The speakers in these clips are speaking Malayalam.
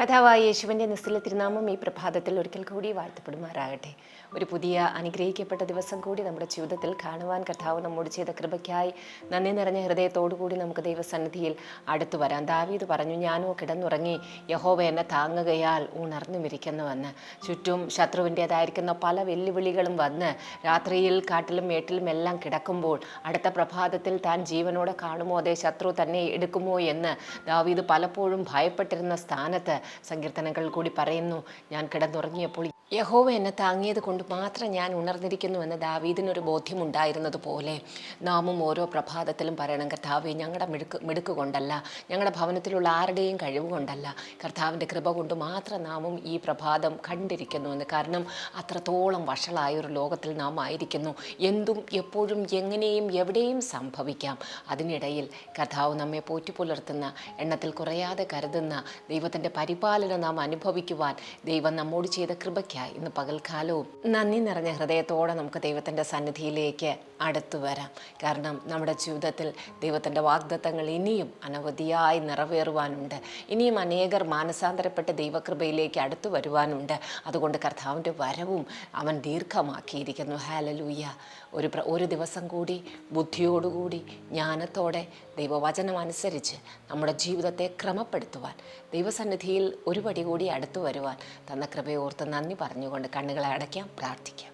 കഥാവായ യേശുവിന്റെ നിസ്തുല തിരുനാമം ഈ പ്രഭാതത്തിൽ ഒരിക്കൽ കൂടി വാഴ്ത്തപ്പെടുമാറാകട്ടെ. ഒരു പുതിയ അനുഗ്രഹിക്കപ്പെട്ട ദിവസം കൂടി നമ്മുടെ ജീവിതത്തിൽ കാണുവാൻ കർത്താവ് നമ്മോട് ചെയ്ത കൃപയ്ക്കായി നന്ദി നിറഞ്ഞ ഹൃദയത്തോടു കൂടി നമുക്ക് ദൈവസന്നിധിയിൽ അടുത്തു വരാം. ദാവീത് പറഞ്ഞു ഞാനോ കിടന്നുറങ്ങി യഹോവ എന്നെ താങ്ങുകയാൽ ഉണർന്നുമിരിക്കുന്നുവെന്ന്. ചുറ്റും ശത്രുവിന്റേതായിരിക്കുന്ന പല വെല്ലുവിളികളും വന്ന് രാത്രിയിൽ കാട്ടിലും മേട്ടിലും എല്ലാം കിടക്കുമ്പോൾ അടുത്ത പ്രഭാതത്തിൽ താൻ ജീവനോടെ കാണുമോ? അതേ ശത്രു തന്നെ എടുക്കുമോ? എന്ന് ദാവീദ് പലപ്പോഴും ഭയപ്പെട്ടിരുന്ന സ്ഥാനത്ത് സങ്കീർത്തനങ്ങൾ കൂടി പറയുന്നു. ഞാൻ കിടന്നുറങ്ങിയപ്പോൾ യഹോവ എന്നെ താങ്ങിയത് കൊണ്ട് മാത്രം ഞാൻ ഉണർന്നിരിക്കുന്നു എന്ന ദാവീദിനൊരു ബോധ്യമുണ്ടായിരുന്നത് പോലെ. നാമും ഓരോ പ്രഭാതത്തിലും പറയണം കർത്താവെ ഞങ്ങളുടെ മിടുക്ക് മിടുക്ക് കൊണ്ടല്ല. ഞങ്ങളുടെ ഭവനത്തിലുള്ള ആരുടെയും കഴിവ് കൊണ്ടല്ല. കർത്താവിന്റെ കൃപ കൊണ്ട് മാത്രം നാമും ഈ പ്രഭാതം കണ്ടിരിക്കുന്നു എന്ന്. കാരണം അത്രത്തോളം വഷളായ ഒരു ലോകത്തിൽ നാം ആയിരിക്കുന്നു. എന്തും എപ്പോഴും എങ്ങനെയും എവിടെയും സംഭവിക്കാം. അതിനിടയിൽ കർത്താവ് നമ്മെ പോറ്റിപ്പുലർത്തുന്ന എണ്ണത്തിൽ കുറയാതെ കരുതുന്ന ദൈവത്തിന്റെ പരിപാലനം നാം അനുഭവിക്കുവാൻ ദൈവം നമ്മോട് ചെയ്ത കൃപയ്ക്കായി ഇന്ന് പകൽക്കാലവും നന്ദി നിറഞ്ഞ ഹൃദയത്തോടെ നമുക്ക് ദൈവത്തിന്റെ സന്നിധിയിലേക്ക് അടുത്തു വരാം. കാരണം നമ്മുടെ ജീവിതത്തിൽ ദൈവത്തിന്റെ വാഗ്ദത്തങ്ങൾ ഇനിയും അനവധിയായി നിറവേറുവാനുണ്ട്. ഇനിയും അനേകർ മാനസാന്തരപ്പെട്ട് ദൈവകൃപയിലേക്ക് അടുത്തു വരുവാനുണ്ട്. അതുകൊണ്ട് കർത്താവിന്റെ വരവും അവൻ ദീർഘമാക്കിയിരിക്കുന്നു. ഹാലലൂയ ഒരു ഒരു ദിവസം കൂടി ബുദ്ധിയോടുകൂടി ജ്ഞാനത്തോടെ ദൈവവചനം അനുസരിച്ച് നമ്മുടെ ജീവിതത്തെ ക്രമപ്പെടുത്തുവാൻ ദൈവസന്നിധിയിൽ ഒരു പടി കൂടി അടുത്തു വരുവാൻ തന്ന കൃപയോർത്ത് നന്ദി പറഞ്ഞുകൊണ്ട് കണ്ണുകളെ അടയ്ക്കാം പ്രാർത്ഥിക്കാം.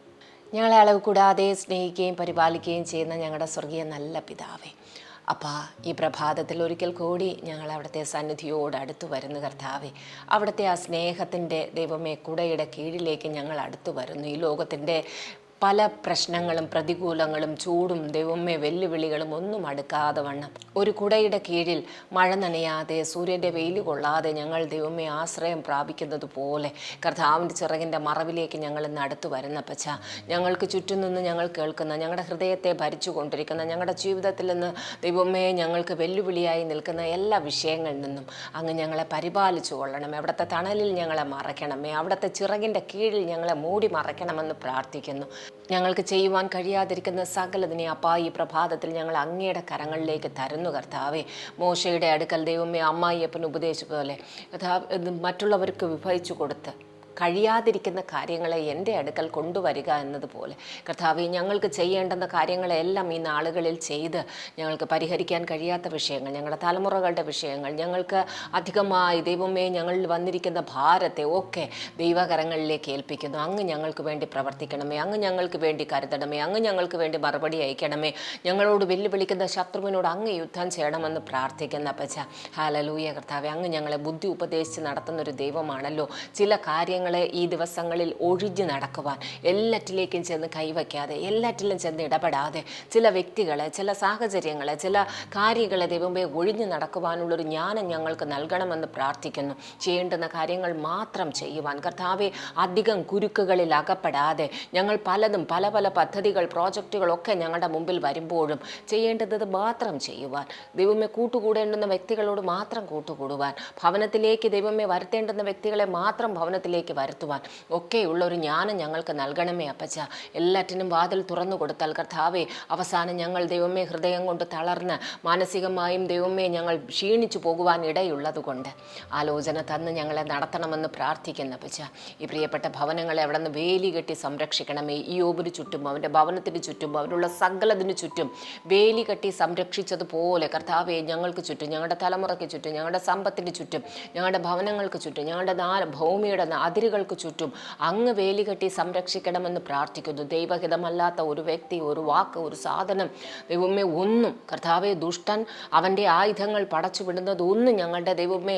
ഞങ്ങളെ അളവ് കൂടാതെ സ്നേഹിക്കുകയും പരിപാലിക്കുകയും ചെയ്യുന്ന ഞങ്ങളുടെ സ്വർഗീയ നല്ല പിതാവേ അപ്പാ ഈ പ്രഭാതത്തിൽ ഒരിക്കൽ കൂടി ഞങ്ങൾ അവിടുത്തെ സന്നിധിയോട് അടുത്തു വരുന്നു കർത്താവെ. അവിടുത്തെ ആ സ്നേഹത്തിന്റെ ദൈവമേ കുടയുടെ കീഴിലേക്ക് ഞങ്ങൾ അടുത്തു വരുന്നു. ഈ ലോകത്തിന്റെ പല പ്രശ്നങ്ങളും പ്രതികൂലങ്ങളും ചൂടും ദൈവമേ വെല്ലുവിളികളും ഒന്നും അടുക്കാതെ വണ്ണം. ഒരു കുടയുടെ കീഴിൽ മഴ നനയാതെ സൂര്യന്റെ വെയിൽ കൊള്ളാതെ ഞങ്ങൾ ദൈവമേ ആശ്രയം പ്രാപിക്കുന്നത് പോലെ കർത്താവിന്റെ ചിറകിന്റെ മറവിലേക്ക് ഞങ്ങൾ ഇന്ന് അടുത്ത് വരുന്ന പച്ച ഞങ്ങൾക്ക് ചുറ്റും നിന്ന് ഞങ്ങൾ കേൾക്കുന്ന ഞങ്ങളുടെ ഹൃദയത്തെ ഭരിച്ചു കൊണ്ടിരിക്കുന്ന ഞങ്ങളുടെ ജീവിതത്തിൽ നിന്ന് ദൈവമേ ഞങ്ങൾക്ക് വെല്ലുവിളിയായി നിൽക്കുന്ന എല്ലാ വിഷയങ്ങളിൽ നിന്നും അങ്ങ് ഞങ്ങളെ പരിപാലിച്ചു കൊള്ളണം. അവിടുത്തെ തണലിൽ ഞങ്ങളെ മറയ്ക്കണമേ അവിടുത്തെ ചിറകിന്റെ കീഴിൽ ഞങ്ങളെ മൂടി മറയ്ക്കണമെന്ന് പ്രാർത്ഥിക്കുന്നു. ഞങ്ങൾക്ക് ചെയ്യുവാൻ കഴിയാതിരിക്കുന്ന സകലതിനെ അപ്പാ ഈ പ്രഭാതത്തിൽ ഞങ്ങൾ അങ്ങയുടെ കരങ്ങളിലേക്ക് തരുന്നു കർത്താവേ. മോശയുടെ അടുക്കൽ ദൈവമേ അമ്മായിയപ്പൻ ഉപദേശിച്ച പോലെ മറ്റുള്ളവർക്ക് വിഭജിച്ചു കൊടുത്ത് കഴിയാതിരിക്കുന്ന കാര്യങ്ങളെ എന്റെ അടുക്കൽ കൊണ്ടുവരിക എന്നതുപോലെ. കർത്താവ് ഞങ്ങൾക്ക് ചെയ്യേണ്ടുന്ന കാര്യങ്ങളെല്ലാം ഈ നാളുകളിൽ ചെയ്ത് ഞങ്ങൾക്ക് പരിഹരിക്കാൻ കഴിയാത്ത വിഷയങ്ങൾ ഞങ്ങളുടെ തലമുറകളുടെ വിഷയങ്ങൾ ഞങ്ങൾക്ക് അധികമായി ദൈവമേ ഞങ്ങളിൽ വന്നിരിക്കുന്ന ഭാരത്തെ ഒക്കെ ദൈവകരങ്ങളിലേക്ക് ഏൽപ്പിക്കുന്നു. അങ്ങ് ഞങ്ങൾക്ക് വേണ്ടി പ്രവർത്തിക്കണമേ അങ്ങ് ഞങ്ങൾക്ക് വേണ്ടി കരുതണമേ അങ്ങ് ഞങ്ങൾക്ക് വേണ്ടി മറുപടി അയക്കണമേ. ഞങ്ങളോട് വെല്ലുവിളിക്കുന്ന ശത്രുവിനോട് അങ്ങ് യുദ്ധം ചെയ്യണമെന്ന് പ്രാർത്ഥിക്കുന്ന പച്ച ഹാലലൂയ കർത്താവെ അങ്ങ് ഞങ്ങളെ ബുദ്ധി ഉപദേശിച്ച് നടത്തുന്ന ഒരു ദൈവമാണല്ലോ. ചില കാര്യങ്ങളെ ഈ ദിവസങ്ങളിൽ ഒഴിഞ്ഞു നടക്കുവാൻ എല്ലാറ്റിലേക്കും ചെന്ന് കൈവയ്ക്കാതെ എല്ലാറ്റിലും ചെന്ന് ഇടപെടാതെ ചില വ്യക്തികളെ ചില സാഹചര്യങ്ങളെ ചില കാര്യങ്ങളെ ദൈവമേ ഒഴിഞ്ഞു നടക്കുവാനുള്ളൊരു ജ്ഞാനം ഞങ്ങൾക്ക് നൽകണമെന്ന് പ്രാർത്ഥിക്കുന്നു. ചെയ്യേണ്ടുന്ന കാര്യങ്ങൾ മാത്രം ചെയ്യുവാൻ കർത്താവെ അധികം കുരുക്കുകളിൽ അകപ്പെടാതെ ഞങ്ങൾ പലതും പല പല പദ്ധതികൾ പ്രോജക്റ്റുകളൊക്കെ ഞങ്ങളുടെ മുമ്പിൽ വരുമ്പോഴും ചെയ്യേണ്ടത് മാത്രം ചെയ്യുവാൻ ദൈവമേ കൂട്ടുകൂടേണ്ടുന്ന വ്യക്തികളോട് മാത്രം കൂട്ടുകൂടുവാൻ ഭവനത്തിലേക്ക് ദൈവമേ വരുത്തേണ്ടുന്ന വ്യക്തികളെ മാത്രം ഭവനത്തിലേക്ക് വരുത്തുവാൻ. ഒക്കെയുള്ള ഒരു ജ്ഞാനം ഞങ്ങൾക്ക് നൽകണമേ അപ്പച്ച. എല്ലാറ്റിനും വാതിൽ തുറന്നു കൊടുത്താൽ കർത്താവേ അവസാനം ഞങ്ങൾ ദൈവമേ ഹൃദയം കൊണ്ട് തളർന്ന് മാനസികമായും ദൈവമേ ഞങ്ങൾ ക്ഷീണിച്ചു പോകുവാൻ ഇടയുള്ളതുകൊണ്ട് ആലോചന തന്ന് ഞങ്ങളെ നടത്തണമെന്ന് പ്രാർത്ഥിക്കുന്ന അപ്പച്ച. ഈ പ്രിയപ്പെട്ട ഭവനങ്ങളെ അവിടെ നിന്ന് വേലി കെട്ടി സംരക്ഷിക്കണമേ. ഈ യോബിന് ചുറ്റും അവന്റെ ഭവനത്തിന് ചുറ്റും അവരുള്ള സകലതിന് ചുറ്റും വേലി കെട്ടി സംരക്ഷിച്ചതുപോലെ കർത്താവെ ഞങ്ങൾക്ക് ചുറ്റും ഞങ്ങളുടെ തലമുറയ്ക്ക് ചുറ്റും ഞങ്ങളുടെ സമ്പത്തിന് ചുറ്റും ഞങ്ങളുടെ ഭവനങ്ങൾക്ക് ചുറ്റും ഞങ്ങളുടെ നാല് ഭൂമിയുടെ അതിരുകൾക്ക് ചുറ്റും അങ്ങ് വേലി കെട്ടി സംരക്ഷിക്കണമെന്ന് പ്രാർത്ഥിക്കുന്നു. ദൈവഹിതമല്ലാത്ത ഒരു വ്യക്തി ഒരു വാക്ക് ഒരു സാധനം ദൈവമേ ഒന്നും കർത്താവെ ദുഷ്ടൻ അവന്റെ ആയുധങ്ങൾ പടച്ചു വിടുന്നത് ഒന്നും ഞങ്ങളുടെ ദൈവമേ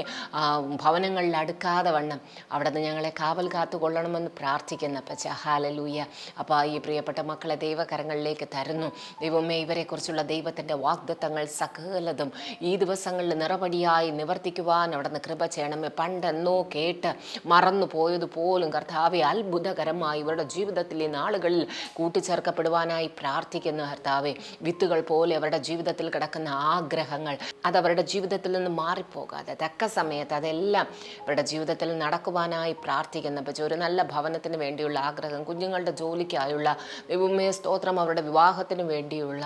ഭവനങ്ങളിൽ അടുക്കാതെ വണ്ണം. അവിടെ നിന്ന് ഞങ്ങളെ കാവൽ കാത്തു കൊള്ളണമെന്ന് പ്രാർത്ഥിക്കുന്ന പച്ച ഹാലലൂയ അപ്പോൾ ഈ പ്രിയപ്പെട്ട മക്കളെ ദൈവകരങ്ങളിലേക്ക് തരുന്നു. ദൈവമേ ഇവരെക്കുറിച്ചുള്ള ദൈവത്തിന്റെ വാഗ്ദത്തങ്ങൾ സകലതും ഈ ദിവസങ്ങളിൽ നിറപടിയായി നിവർത്തിക്കുവാൻ അവിടെ നിന്ന് കൃപ ചെയ്യണമേ. പണ്ടെന്നോ കേട്ട് മറന്നുപോയ പോയതുപോലും കർത്താവെ അത്ഭുതകരമായി ഇവരുടെ ജീവിതത്തിലെ നാളുകളിൽ കൂട്ടിച്ചേർക്കപ്പെടുവാനായി പ്രാർത്ഥിക്കുന്നു കർത്താവെ. വിത്തുകൾ പോലെ അവരുടെ ജീവിതത്തിൽ കിടക്കുന്ന ആഗ്രഹങ്ങൾ അത് അവരുടെ ജീവിതത്തിൽ നിന്ന് മാറിപ്പോകാതെ തക്ക സമയത്ത് അതെല്ലാം അവരുടെ ജീവിതത്തിൽ നടക്കുവാനായി പ്രാർത്ഥിക്കുന്ന. പക്ഷേ ഒരു നല്ല ഭവനത്തിന് വേണ്ടിയുള്ള ആഗ്രഹം കുഞ്ഞുങ്ങളുടെ ജോലിക്കായുള്ള ദൈവമേ സ്തോത്രം അവരുടെ വിവാഹത്തിന് വേണ്ടിയുള്ള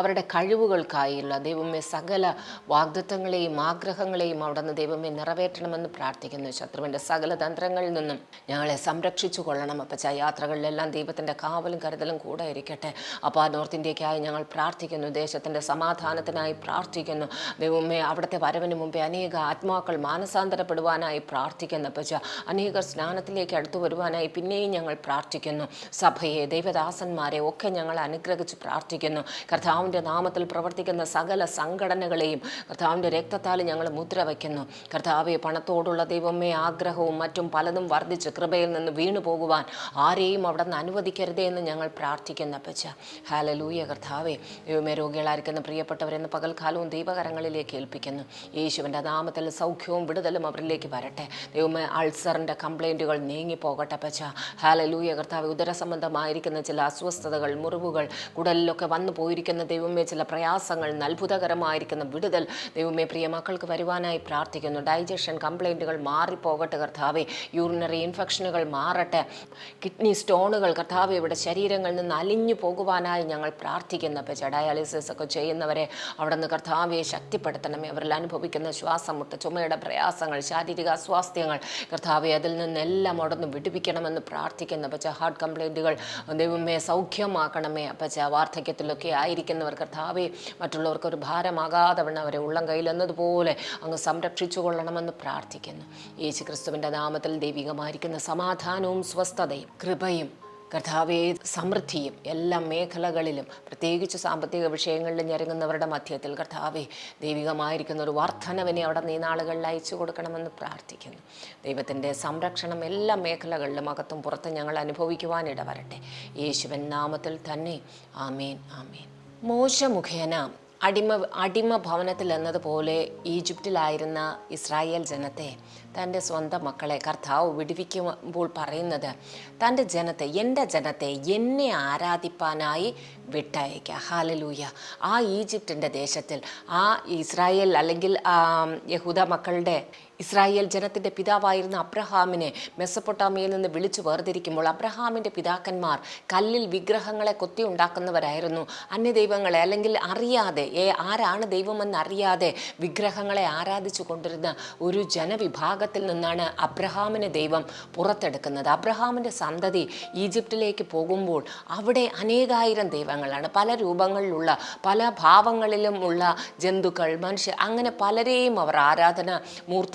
അവരുടെ കഴിവുകൾക്കായുള്ള ദൈവമേ സകല വാഗ്ദത്വങ്ങളെയും ആഗ്രഹങ്ങളെയും അവിടെ നിന്ന് ദൈവമേ നിറവേറ്റണമെന്ന് പ്രാർത്ഥിക്കുന്നു. ശത്രുവിന്റെ സകല തന്ത്രങ്ങളിൽ നിന്നും. ഞങ്ങളെ സംരക്ഷിച്ചു കൊള്ളണം അപ്പച്ച. യാത്രകളിലെല്ലാം ദൈവത്തിന്റെ കാവലും കരുതലും കൂടെ ഇരിക്കട്ടെ. അപ്പോൾ നോർത്ത് ഇന്ത്യക്കായി ഞങ്ങൾ പ്രാർത്ഥിക്കുന്നു ദേശത്തിന്റെ സമാധാനത്തിനായി പ്രാർത്ഥിക്കുന്നു. ദൈവമേ അവിടുത്തെ വരവിന് മുമ്പേ അനേക ആത്മാക്കൾ മാനസാന്തരപ്പെടുവാനായി പ്രാർത്ഥിക്കുന്നു അപ്പച്ച. അനേകർ സ്നാനത്തിലേക്ക് അടുത്തു വരുവാനായി പിന്നെയും ഞങ്ങൾ പ്രാർത്ഥിക്കുന്നു. സഭയെ ദൈവദാസന്മാരെ ഒക്കെ ഞങ്ങൾ അനുഗ്രഹിച്ച് പ്രാർത്ഥിക്കുന്നു. കർത്താവിന്റെ നാമത്തിൽ പ്രവർത്തിക്കുന്ന സകല സംഘടനകളെയും കർത്താവിന്റെ രക്തത്താൽ ഞങ്ങൾ മുദ്ര വയ്ക്കുന്നു കർത്താവെ പണത്തോടുള്ള ദൈവമേ ആഗ്രഹവും മറ്റും പലതും വർദ്ധിച്ച് കൃപയിൽ നിന്ന് വീണു പോകുവാൻ ആരെയും അവിടെ നിന്ന് അനുവദിക്കരുതേ എന്ന് ഞങ്ങൾ പ്രാർത്ഥിക്കുന്ന പച്ച ഹാലലൂയ കർത്താവേ. ദൈവമേ രോഗികളായിരിക്കുന്ന പ്രിയപ്പെട്ടവരെന്ന് പകൽക്കാലവും ദൈവകരങ്ങളിലേക്ക് ഏൽപ്പിക്കുന്നു. യേശുവിന്റെ നാമത്തിൽ സൗഖ്യവും വിടുതലും അവരിലേക്ക് വരട്ടെ. ദൈവമേ അൾസറിന്റെ കംപ്ലൈന്റുകൾ നീങ്ങിപ്പോകട്ടെ പച്ച ഹാലലൂയ കർത്താവ്. ഉദര സംബന്ധമായിരിക്കുന്ന ചില അസ്വസ്ഥതകൾ മുറിവുകൾ കുടലിലൊക്കെ വന്നു പോയിരിക്കുന്ന ദൈവമേ ചില പ്രയാസങ്ങൾ അത്ഭുതകരമായിരിക്കുന്ന വിടുതൽ ദൈവമേ പ്രിയ മക്കൾക്ക് വരുവാനായി പ്രാർത്ഥിക്കുന്നു. ഡൈജഷൻ കംപ്ലൈന്റുകൾ മാറിപ്പോകട്ടെ കർത്താവെ. യൂറിനറി ഇൻഫെക്ഷനുകൾ മാറട്ടെ. കിഡ്നി സ്റ്റോണുകൾ കർത്താവ് ഇവിടെ ശരീരങ്ങളിൽ നിന്ന് അലിഞ്ഞു പോകുവാനായി ഞങ്ങൾ പ്രാർത്ഥിക്കുന്നു. പച്ച ഡയാലിസിസ് ഒക്കെ ചെയ്യുന്നവരെ അവിടെ നിന്ന് കർത്താവെ ശക്തിപ്പെടുത്തണമേ. അവരിൽ അനുഭവിക്കുന്ന ശ്വാസം മുട്ട് ചുമയുടെ പ്രയാസങ്ങൾ ശാരീരിക അസ്വാസ്ഥ്യങ്ങൾ കർത്താവെ അതിൽ നിന്നെല്ലാം അവിടെ നിന്ന് വിടുവിക്കണമെന്ന് പ്രാർത്ഥിക്കുന്നു. പച്ച ഹാർട്ട് കംപ്ലൈന്റുകൾ ദൈവമേ സൗഖ്യമാക്കണമേ. പച്ച വാർദ്ധക്യത്തിലൊക്കെ ആയിരിക്കുന്നവർ കർത്താവെ മറ്റുള്ളവർക്ക് ഒരു ഭാരമാകാതെ വണ്ണം അവരെ ഉള്ളം കയ്യിലെന്നതുപോലെ അങ്ങ് സംരക്ഷിച്ചു കൊള്ളണമെന്ന് പ്രാർത്ഥിക്കുന്നു. യേശു ക്രിസ്തുവിന്റെ നാമത്തിൽ ദൈവികമായിരിക്കുന്ന സമാധാനവും സ്വസ്ഥതയും കൃപയും കർത്താവേ സമൃദ്ധിയും എല്ലാ മേഖലകളിലും പ്രത്യേകിച്ച് സാമ്പത്തിക വിഷയങ്ങളിൽ ഞെരുങ്ങുന്നവരുടെ മധ്യത്തിൽ കർത്താവെ ദൈവികമായിരിക്കുന്ന ഒരു വർധനവിനെ അവിടെ നീ നാളുകളിൽ അയച്ചു കൊടുക്കണമെന്ന് പ്രാർത്ഥിക്കുന്നു. ദൈവത്തിന്റെ സംരക്ഷണം എല്ലാ മേഖലകളിലും അകത്തും പുറത്തും ഞങ്ങൾ അനുഭവിക്കുവാനിട വരട്ടെ യേശുവൻ നാമത്തിൽ തന്നെ. ആമേൻ ആമേൻ. മോശ മുഖേന അടിമ അടിമ ഭവനത്തിൽ എന്നതുപോലെ ഈജിപ്തിലായിരുന്ന ഇസ്രായേൽ ജനത്തെ തന്റെ സ്വന്തം മക്കളെ കർത്താവ് വിടുവിക്കുമ്പോൾ പറയുന്നത് തന്റെ ജനത്തെ എന്റെ ജനത്തെ എന്നെ ആരാധിപ്പാനായി വിട്ടയക്കുക ഹാലലൂയ ആ ഈജിപ്തിന്റെ ദേശത്തിൽ ആ ഇസ്രായേൽ അല്ലെങ്കിൽ യഹൂദ മക്കളുടെ ഇസ്രായേൽ ജനത്തിന്റെ പിതാവായിരുന്ന അബ്രഹാമിനെ മെസ്സപ്പൊട്ടാമിയിൽ നിന്ന് വിളിച്ചു വേർതിരിക്കുമ്പോൾ അബ്രഹാമിന്റെ പിതാക്കന്മാർ കല്ലിൽ വിഗ്രഹങ്ങളെ കൊത്തി ഉണ്ടാക്കുന്നവരായിരുന്നു. അന്യദൈവങ്ങളെ അല്ലെങ്കിൽ അറിയാതെ ഏ ആരാണ് ദൈവമെന്ന് അറിയാതെ വിഗ്രഹങ്ങളെ ആരാധിച്ചു കൊണ്ടിരുന്ന ഒരു ജനവിഭാഗത്തിൽ നിന്നാണ് അബ്രഹാമിനെ ദൈവം പുറത്തെടുക്കുന്നത്. അബ്രഹാമിന്റെ സന്തതി ഈജിപ്തിലേക്ക് പോകുമ്പോൾ അവിടെ അനേകായിരം ദൈവങ്ങളാണ്. പല രൂപങ്ങളിലുള്ള പല ഭാവങ്ങളിലും ഉള്ള ജന്തുക്കൾ മനുഷ്യർ അങ്ങനെ പലരെയും അവർ ആരാധന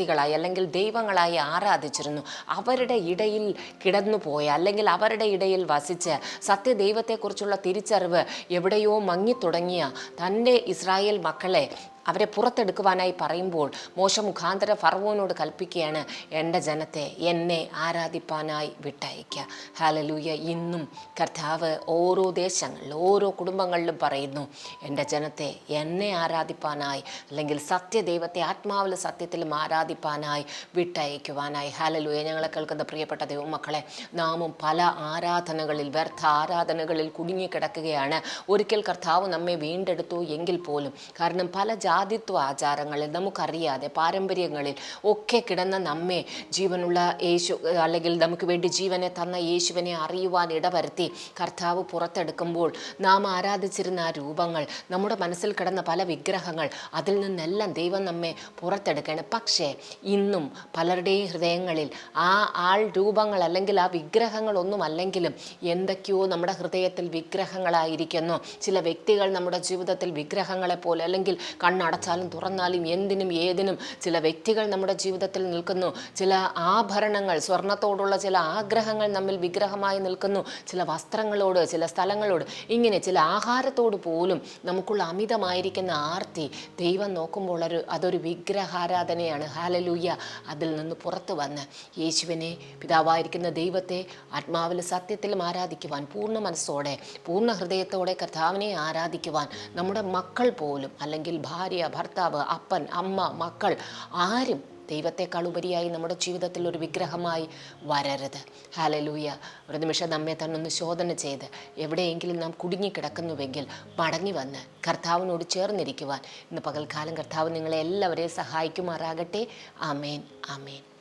മൂർത്തികളായി അല്ലെങ്കിൽ ദൈവങ്ങളായി ആരാധിച്ചിരുന്നു. അവരുടെ ഇടയിൽ കിടന്നുപോയ അല്ലെങ്കിൽ അവരുടെ ഇടയിൽ വസിച്ച് സത്യദൈവത്തെക്കുറിച്ചുള്ള തിരിച്ചറിവ് എവിടെയോ മങ്ങിത്തുടങ്ങിയ തന്റെ ഇസ്രായേൽ മക്കളെ അവരെ പുറത്തെടുക്കുവാനായി പറയുമ്പോൾ മോശ മുഖാന്തര ഫറവോനോട് കൽപ്പിക്കുകയാണ് എന്റെ ജനത്തെ എന്നെ ആരാധിപ്പാനായി വിട്ടയക്കുക ഹാലലൂയ ഇന്നും കർത്താവ് ഓരോ ദേശങ്ങളിൽ ഓരോ കുടുംബങ്ങളിലും പറയുന്നു എന്റെ ജനത്തെ എന്നെ ആരാധിപ്പാനായി അല്ലെങ്കിൽ സത്യദൈവത്തെ ആത്മാവിൽ സത്യത്തിലും ആരാധിപ്പാനായി വിട്ടയക്കുവാനായി ഹാലലൂയ ഞങ്ങളെ കേൾക്കുന്ന പ്രിയപ്പെട്ട ദൈവമക്കളെ നാമും പല ആരാധനകളിൽ വ്യർത്ഥ ആരാധനകളിൽ കുടുങ്ങിക്കിടക്കുകയാണ്. ഒരിക്കൽ കർത്താവ് നമ്മെ വീണ്ടെടുത്തു എങ്കിൽ പോലും കാരണം പല ജാതിത്വ ആചാരങ്ങളിൽ നമുക്കറിയാതെ പാരമ്പര്യങ്ങളിൽ ഒക്കെ കിടന്ന നമ്മെ ജീവനുള്ള യേശു അല്ലെങ്കിൽ നമുക്ക് വേണ്ടി ജീവനെ തന്ന യേശുവിനെ അറിയുവാൻ ഇടവരുത്തി കർത്താവ് പുറത്തെടുക്കുമ്പോൾ നാം ആരാധിച്ചിരുന്ന ആ രൂപങ്ങൾ നമ്മുടെ മനസ്സിൽ കിടന്ന പല വിഗ്രഹങ്ങൾ അതിൽ നിന്നെല്ലാം ദൈവം നമ്മെ പുറത്തെടുക്കുകയാണ്. പക്ഷേ ഇന്നും പലരുടെയും ഹൃദയങ്ങളിൽ ആ ആൾ രൂപങ്ങൾ അല്ലെങ്കിൽ ആ വിഗ്രഹങ്ങളൊന്നും അല്ലെങ്കിലും എന്തൊക്കെയോ നമ്മുടെ ഹൃദയത്തിൽ വിഗ്രഹങ്ങളായിരിക്കുന്നു. ചില വ്യക്തികൾ നമ്മുടെ ജീവിതത്തിൽ വിഗ്രഹങ്ങളെ പോലെ അല്ലെങ്കിൽ കണ്ണടച്ചാലും തുറന്നാലും എന്തിനും ഏതിനും ചില വ്യക്തികൾ നമ്മുടെ ജീവിതത്തിൽ നിൽക്കുന്നു. ചില ആഭരണങ്ങൾ സ്വർണത്തോടുള്ള ചില ആഗ്രഹങ്ങൾ നമ്മിൽ വിഗ്രഹമായി നിൽക്കുന്നു. ചില വസ്ത്രങ്ങളോട് ചില സ്ഥലങ്ങളോട് ഇങ്ങനെ ചില ആഹാരത്തോട് പോലും നമുക്കുള്ള അമിതമായിരിക്കുന്ന ആർത്തി ദൈവം നോക്കുമ്പോൾ ഒരു അതൊരു വിഗ്രഹാരാധനയാണ്. ഹാലലൂയ അതിൽ നിന്ന് പുറത്തു വന്ന് യേശുവിനെ പിതാവായിരിക്കുന്ന ദൈവത്തെ ആത്മാവിൽ സത്യത്തിലും ആരാധിക്കുവാൻ പൂർണ മനസ്സോടെ പൂർണ ഹൃദയത്തോടെ കർത്താവിനെ ആരാധിക്കുവാൻ നമ്മുടെ മക്കൾ പോലും അല്ലെങ്കിൽ ഭാര്യ ഭർത്താവ് അപ്പൻ അമ്മ മക്കൾ ആരും ദൈവത്തെക്കാൾ ഉപരിയായി നമ്മുടെ ജീവിതത്തിൽ ഒരു വിഗ്രഹമായി വരരുത്. ഹാലലൂയ ഒരു നിമിഷം നമ്മെ തന്നെ ഒന്ന് ശോധന ചെയ്ത് എവിടെയെങ്കിലും നാം കുടുങ്ങിക്കിടക്കുന്നുവെങ്കിൽ മടങ്ങി വന്ന് കർത്താവിനോട് ചേർന്നിരിക്കുവാൻ ഇന്ന് പകൽക്കാലം കർത്താവ് നിങ്ങളെ എല്ലാവരെയും സഹായിക്കുമാറാകട്ടെ. അമേൻ ആമേൻ.